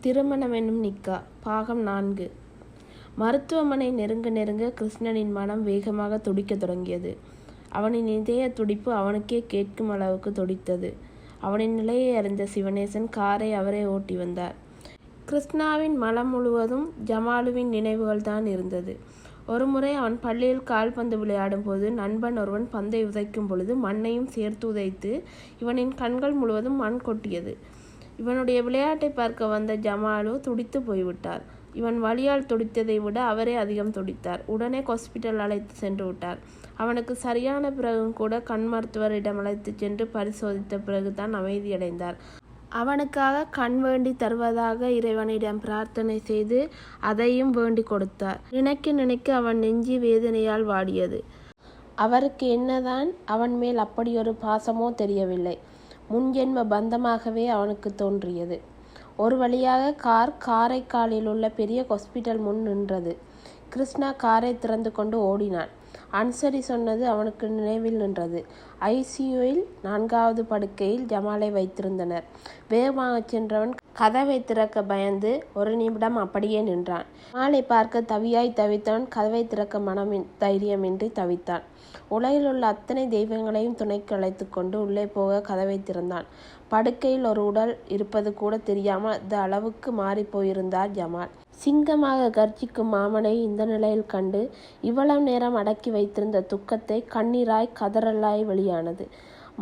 திருமணம் என்னும் நிக்கா பாகம் நான்கு. மருத்துவமனை நெருங்க நெருங்க கிருஷ்ணனின் மனம் வேகமாக துடிக்கத் தொடங்கியது. அவனின் இதய துடிப்பு அவனுக்கே கேட்கும் அளவுக்கு துடித்தது. அவனின் நிலையை அறிந்த சிவனேசன் காரை அவரே ஓட்டி வந்தார். கிருஷ்ணாவின் மனம் முழுவதும் ஜமாலுவின் நினைவுகள்தான் இருந்தது. ஒருமுறை அவன் பள்ளியில் கால்பந்து விளையாடும் போது நண்பன் ஒருவன் பந்தை உதைக்கும் பொழுது மண்ணையும் சேர்த்து உதைத்து இவனின் கண்கள் முழுவதும் மண் கொட்டியது. இவனுடைய விளையாட்டை பார்க்க வந்த ஜமாலு துடித்து போய்விட்டார். இவன் வலியால் துடித்ததை விட அவரே அதிகம் துடித்தார். உடனே ஹாஸ்பிட்டல் அழைத்து சென்று விட்டார். அவனுக்கு சரியான பிறகும் கூட கண் மருத்துவரிடம் அழைத்து சென்று பரிசோதித்த பிறகுதான் அமைதியடைந்தார். அவனுக்காக கண் வேண்டி தருவதாக இறைவனிடம் பிரார்த்தனை செய்து அதையும் வேண்டி கொடுத்தார். நினைக்க நினைக்க அவன் நெஞ்சி வேதனையால் வாடியது. அவருக்கு என்னதான் அவன் மேல் அப்படியொரு பாசமோ தெரியவில்லை. முன்ஜென்ம பந்தமாகவே அவனுக்கு தோன்றியது. ஒரு வழியாக கார் காரைக்காலில் உள்ள பெரிய ஹாஸ்பிட்டல் முன் நின்றது. கிருஷ்ணா காரை திறந்து கொண்டு ஓடினான். அன்சரி சொன்னது அவனுக்கு நினைவில் நின்றது. ஐசியூவில் நான்காவது படுக்கையில் ஜமாலை வைத்திருந்தனர். வேகமாகச் சென்றவன் கதவை திறக்க பயந்து ஒரு நிமிடம் அப்படியே நின்றான். ஜமாலை பார்க்க தவியாய் தவித்தவன் கதவை திறக்க மனம் தைரியமின்றி தவித்தான். உலகில் உள்ள அத்தனை தெய்வங்களையும் துணைக்கு அழைத்து கொண்டு உள்ளே போக கதவை திறந்தான். படுக்கையில் ஒரு உடல் இருப்பது கூட தெரியாமல் அந்த அளவுக்கு மாறி போயிருந்தார் ஜமால். சிங்கமாக கர்ஜிக்கும் மாமனை இந்த நிலையில் கண்டு இவ்வளவு நேரம் அடக்கி வைத்திருந்த துக்கத்தை கண்ணீராய் கதறலாய் வெளியானது.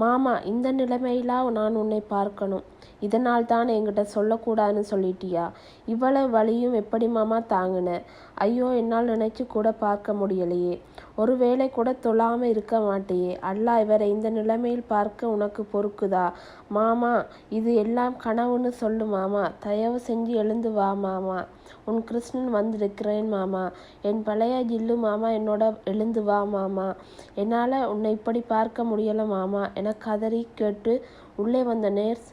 மாமா இந்த நிலைமையிலா நான் உன்னை பார்க்கணும். இதனால் தான் என்கிட்ட சொல்லக்கூடாதுன்னு சொல்லிட்டியா? இவ்வளவு வலியும் எப்படி மாமா தாங்கின? ஐயோ என்னால் நினைச்சு கூட பார்க்க முடியலையே. ஒரு வேளை கூட தொழாம இருக்க மாட்டேயே. அல்லாஹ் இவரை இந்த நிலைமையில் பார்க்க உனக்கு பொறுக்குதா? மாமா இது எல்லாம் கனவுன்னு சொல்லு மாமா. தயவு செஞ்சு எழுந்து வா மாமா. உன் கிருஷ்ணன் வந்திருக்கிறேன் மாமா. என் பழைய ஜில்லு மாமா என்னோட எழுந்து வா மாமா. என்னால் உன்னை இப்படி பார்க்க முடியலை மாமா. என கதறி கேட்டு உள்ளே வந்த நேர்ஸ்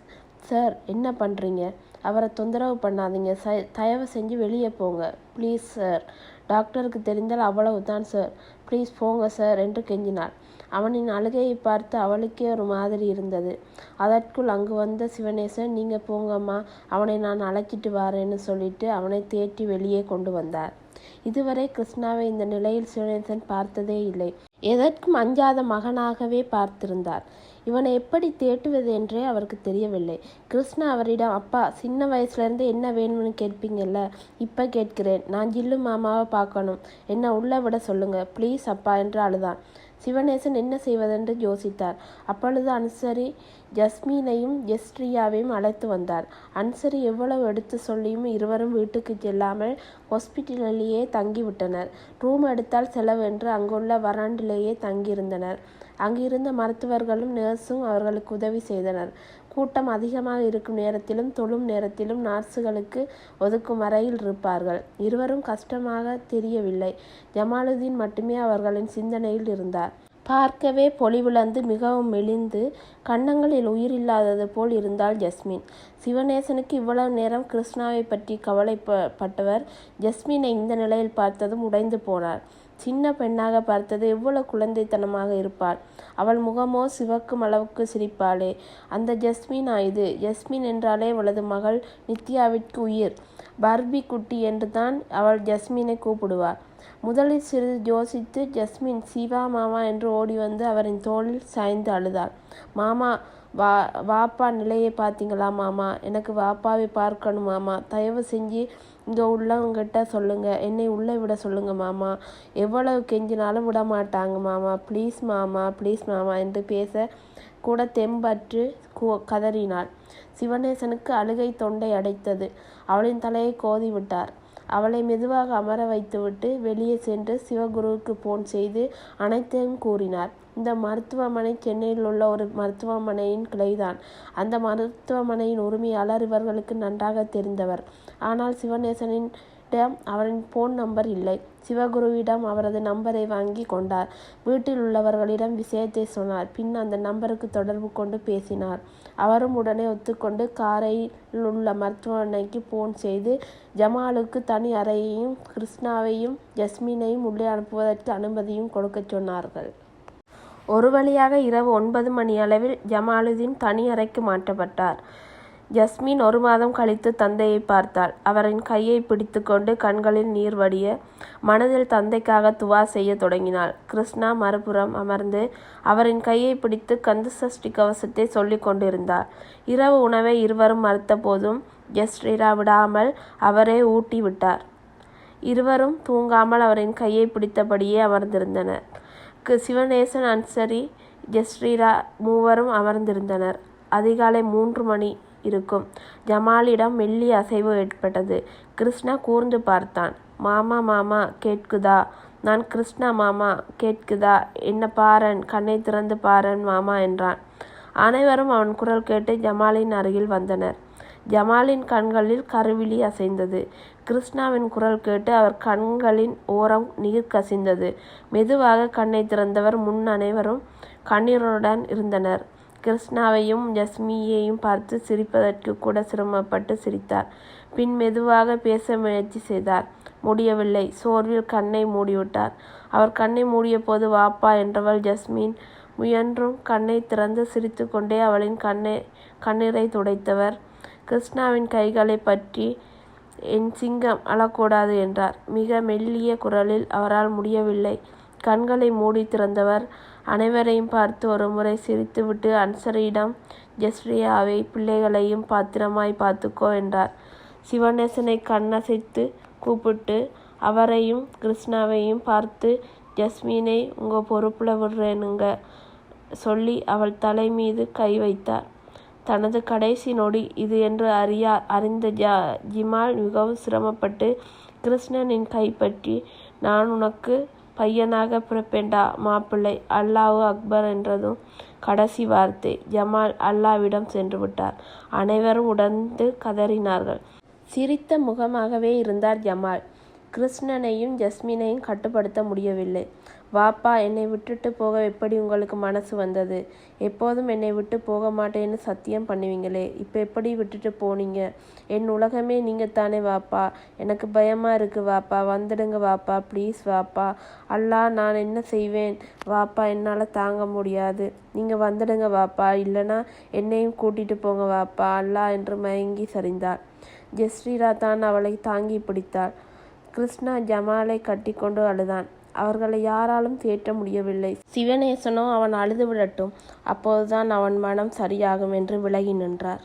சார் என்ன பண்ணுறீங்க அவரை தொந்தரவு பண்ணாதீங்க. ச தயவு செஞ்சு வெளியே போங்க. Please sir. டாக்டருக்கு தெரிந்தால் அவ்வளவு தான் சார். ப்ளீஸ் போங்க சார் என்று கெஞ்சினாள். அவனின் அழுகையை பார்த்து அவளுக்கே ஒரு மாதிரி இருந்தது. அதற்குள் அங்கு வந்த சிவனேசன் நீங்கள் போங்கம்மா. அவனை நான் அழைச்சிட்டு வரேன்னு சொல்லிட்டு அவனை தேற்றி வெளியே கொண்டு வந்தார். இதுவரை கிருஷ்ணாவை இந்த நிலையில் சிவனேசன் பார்த்ததே இல்லை. எதற்கும் அஞ்சாத மகனாகவே பார்த்திருந்தார். இவனை எப்படி தேட்டுவது என்றே அவருக்கு தெரியவில்லை. கிருஷ்ணா அவரிடம் அப்பா சின்ன வயசுலேருந்து என்ன வேணும்னு கேட்பீங்கல்ல? இப்போ கேட்கிறேன். நான் ஜில்லு மாமாவை பார்க்கணும். என்ன உள்ள விட சொல்லுங்க. ப்ளீஸ் அப்பா என்று அழுதான். சிவநேசன் என்ன செய்வதென்று யோசித்தார். அப்பொழுது அன்சரி ஜஸ்மீனையும் ஜெஸ்ட்ரியாவையும் அழைத்து வந்தார். அன்சரி எவ்வளவு எடுத்து சொல்லியும் இருவரும் வீட்டுக்கு செல்லாமல் ஹாஸ்பிட்டலிலேயே தங்கிவிட்டனர். ரூம் எடுத்தால் செலவென்று அங்குள்ள வராண்டிலேயே தங்கியிருந்தனர். அங்கிருந்த மருத்துவர்களும் நர்ஸும் அவர்களுக்கு உதவி செய்தனர். கூட்டம் அதிகமாக இருக்கும் நேரத்திலும் தொழும் நேரத்திலும் நர்ஸுகளுக்கு ஒதுக்கும் வரையில் இருப்பார்கள். இருவரும் கஷ்டமாக தெரியவில்லை. ஜமாலுதீன் மட்டுமே அவர்களின் சிந்தனையில் இருந்தார். பார்க்கவே பொலிவிழந்து மிகவும் மெலிந்து கன்னங்களில் உயிரில்லாதது போல் இருந்தாள் ஜஸ்மின். சிவநேசனுக்கு இவ்வளவு நேரம் கிருஷ்ணாவை பற்றி கவலைப்பட்டவர் ஜஸ்மினை இந்த நிலையில் பார்த்ததும் உடைந்து போனார். சின்ன பெண்ணாக பார்த்தது எவ்வளவு குழந்தைத்தனமாக இருப்பாள். அவள் முகமோ சிவக்கும் அளவுக்கு சிரிப்பாளே. அந்த ஜஸ்மின் ஆயுது. ஜஸ்மின் என்றாலே அவளது மகள் நித்யாவிற்கு உயிர். பர்பி குட்டி என்று தான் அவள் ஜஸ்மினை கூப்பிடுவாள். முதலில் சிறிது யோசித்து ஜஸ்மின் சிவா மாமா என்று ஓடி வந்து அவரின் தோளில் சாய்ந்து அழுதாள். மாமா வா வாப்பா நிலையை பார்த்தீங்களா மாமா? எனக்கு வாப்பாவை பார்க்கணும் மாமா. தயவு செஞ்சு இங்கே உள்ளவங்கிட்ட சொல்லுங்கள் என்னை உள்ளே விட சொல்லுங்கள் மாமா. எவ்வளவு கெஞ்சினாலும் விட மாட்டாங்க மாமா. ப்ளீஸ் மாமா. ப்ளீஸ் மாமா என்று பேச கூட தெம்பற்று கதறினாள். சிவநேசனுக்கு அழுகை தொண்டை அடைத்தது. அவளின் தலையை கோதி விட்டார். அவளை மெதுவாக அமர வைத்துவிட்டு வெளியே சென்று சிவகுருவுக்கு போன் செய்து அனைத்தையும் கூறினார். இந்த மருத்துவமனை சென்னையில் உள்ள ஒரு மருத்துவமனையின் கிளைதான். அந்த மருத்துவமனையின் உரிமையாளர் இவர்களுக்கு நன்றாக தெரிந்தவர். ஆனால் சிவநேசனின் அவரின் போன் நம்பர் இல்லை. சிவகுருவிடம் அவரது நம்பரை வாங்கி கொண்டார். வீட்டில் உள்ளவர்களிடம் விஷயத்தை சொன்னார். பின் அந்த நம்பருக்கு தொடர்பு கொண்டு பேசினார். அவரும் உடனே ஒத்துக்கொண்டு காரையில் உள்ள மருத்துவமனைக்கு போன் செய்து ஜமாலுக்கு தனி அறையையும் கிருஷ்ணாவையும் ஜஸ்மினையும் உள்ளே அனுப்புவதற்கு அனுமதியும் கொடுக்க சொன்னார்கள். ஒரு வழியாக இரவு ஒன்பது மணி அளவில் ஜமாலுதீன் தனி அறைக்கு மாற்றப்பட்டார். ஜஸ்மின் ஒரு மாதம் கழித்து தந்தையை பார்த்தாள். அவரின் கையை பிடித்துக்கொண்டு கண்களில் நீர் வடிய, மனதில் தந்தைக்காக துவா செய்யத் தொடங்கினாள். கிருஷ்ணா மறுபுறம் அமர்ந்து அவரின் கையை பிடித்து கந்தசஷ்டி கவசத்தை சொல்லிக் கொண்டிருந்தார். இரவு உணவை இருவரும் மறுத்தபோதும் ஜஸ்ரீரா விடாமல் அவரே ஊட்டி விட்டார். இருவரும் தூங்காமல் அவரின் கையை பிடித்தபடியே அமர்ந்திருந்தனர். சிவநேசன், அன்சரி, ஜஸ்ரீரா மூவரும் அமர்ந்திருந்தனர். அதிகாலை மூன்று மணி இருக்கும். ஜமாலிடம் மெல்லிய அசைவு ஏற்பட்டது. கிருஷ்ணா கூர்ந்து பார்த்தான். மாமா மாமா கேட்குதா? நான் கிருஷ்ணா மாமா கேட்குதா? என்ன பாரன் கண்ணை திறந்து பாரன் மாமா என்றான். அனைவரும் அவன் குரல் கேட்டு ஜமாலின் அருகில் வந்தனர். ஜமாலின் கண்களில் கருவிழி அசைந்தது. கிருஷ்ணாவின் குரல் கேட்டு அவர் கண்களின் ஓரம் நீர் கசிந்தது. மெதுவாக கண்ணை திறந்தவர் முன் அனைவரும் கண்ணீருடன் இருந்தனர். கிருஷ்ணாவையும் யஸ்மியையும் பார்த்து சிரிப்பதற்கு கூட சிரமப்பட்டு சிரித்தார். பின் மெதுவாக பேச முயற்சி செய்தார். முடியவில்லை. சோர்வில் கண்ணை மூடிவிட்டார். அவர் கண்ணை மூடியபோது வாப்பா என்றவள் ஜஸ்மின். முயன்றும் கண்ணை திறந்து சிரித்துக்கொண்டே அவளின் கண்ணீரைத் துடைத்தவர் கிருஷ்ணாவின் கைகளைப் பற்றி என் சிங்கம் அழக்கூடாது என்றார். மிக மெல்லிய குரலில். அவரால் முடியவில்லை. கண்களை மூடி திறந்தவர் அனைவரையும் பார்த்து ஒருமுறை சிரித்துவிட்டு அன்சரியிடம் ஜஸ்ரீயாவை பிள்ளைகளையும் பத்திரமாய் பார்த்துக்கோ என்றார். சிவநேசனை கண்ணசைத்து கூப்பிட்டு அவரையும் கிருஷ்ணாவையும் பார்த்து ஜஸ்மீனை உங்க பொறுப்புல விடுறேனுங்க சொல்லி அவள் தலைமீது கை வைத்தார். தனது கடைசி நொடி இது என்று அறியா அறிந்த ஜா ஜிமால் மிகவும் சிரமப்பட்டு கிருஷ்ணனின் கைப்பற்றி நான் உனக்கு பையனாக பிறப்பேண்டா மாப்பிள்ளை அல்லாஹு அக்பர் என்றதும் கடைசி வார்த்தை. ஜமால் அல்லாவிடம் சென்றுவிட்டார். அனைவரும் உடந்து கதறினார்கள். சிரித்த முகமாகவே இருந்தார் ஜமால். கிருஷ்ணனையும் ஜஸ்மினையும் கட்டுப்படுத்த முடியவில்லை. வாப்பா என்னை விட்டுட்டு போக எப்படி உங்களுக்கு மனசு வந்தது? எப்போதும் என்னை விட்டு போக மாட்டேன்னு சத்தியம் பண்ணுவீங்களே இப்போ எப்படி விட்டுட்டு போனீங்க? என் உலகமே நீங்கள் தானே வாப்பா. எனக்கு பயமாக இருக்குது வாப்பா. வந்துடுங்க வாப்பா. ப்ளீஸ் வாப்பா. அல்லா நான் என்ன செய்வேன் வாப்பா என்னால் தாங்க முடியாது. நீங்கள் வந்துடுங்க வாப்பா. இல்லைனா என்னையும் கூட்டிகிட்டு போங்க வாப்பா. அல்லா என்று மயங்கி சரிந்தாள். ஜஸ்ரீரா தான் அவளை தாங்கி பிடித்தாள். கிருஷ்ணா ஜமாலை கட்டிக்கொண்டு அழுதான். அவர்களை யாராலும் தேற்ற முடியவில்லை. சிவநேசனோ அவன் அழுது விடட்டும். அப்போதுதான் அவன் மனம் சரியாகும் என்று விலகி நின்றார்.